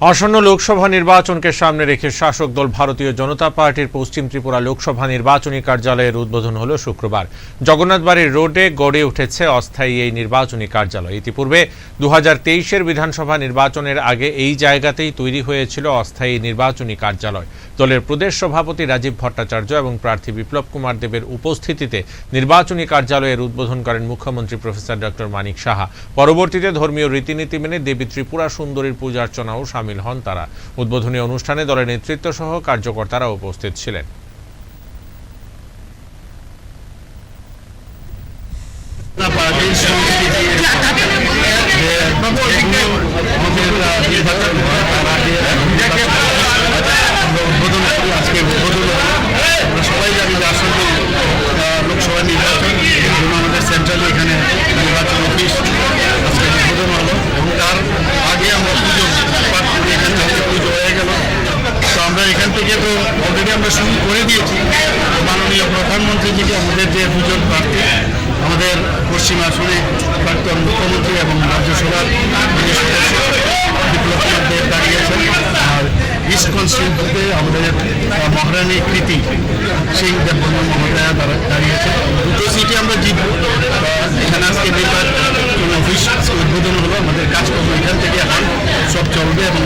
আসন্ন লোকসভা নির্বাচনকে সামনে রেখে শাসক দল ভারতীয় জনতা পার্টির পশ্চিম ত্রিপুরা লোকসভা নির্বাচনী কার্যালয়ের উদ্বোধন হল শুক্রবার। জগন্নাথবাড়ির রোডে গড়ে উঠেছে অস্থায়ী এই নির্বাচনী কার্যালয়। ইতিপূর্বে দু হাজার বিধানসভা নির্বাচনের আগে এই জায়গাতেই তৈরি হয়েছিল অস্থায়ী নির্বাচনী কার্যালয়। দলের প্রদেশ সভাপতি রাজীব ভট্টাচার্য এবং প্রার্থী বিপ্লব কুমার দেবের উপস্থিতিতে নির্বাচনী কার্যালয়ের উদ্বোধন করেন মুখ্যমন্ত্রী প্রফেসর ডক্টর মানিক সাহা। পরবর্তীতে ধর্মীয় রীতিনীতি মেনে দেবী ত্রিপুরা সুন্দরীর পূজার্চনাও সামিল হন তারা উদ্বোধনী অনুষ্ঠানে দলের নেতৃত্ব সহ কার্যকর্তারা উপস্থিত ছিলেন পার্টির সংস্কৃতি থেকে তো অলরেডি আমরা শুরু করে দিয়েছি মাননীয় প্রধানমন্ত্রী থেকে আমাদের যে দুজন প্রার্থী, আমাদের পশ্চিম আসনে প্রাক্তন মুখ্যমন্ত্রী এবং রাজ্যসভার দেব দাঁড়িয়েছেন, আর ইস্ট কনস্টিটিউন্সিতে আমাদের মহারানী কৃতি সিং দেববর্মন মহোদয়া দাঁড়িয়েছে দুটো সিটে আমরা জিতব এখানে আজকে নির্বাচন অফিস উদ্বোধন হলো, আমাদের কাজকর্ম এখান থেকে এখন সব চলবে এবং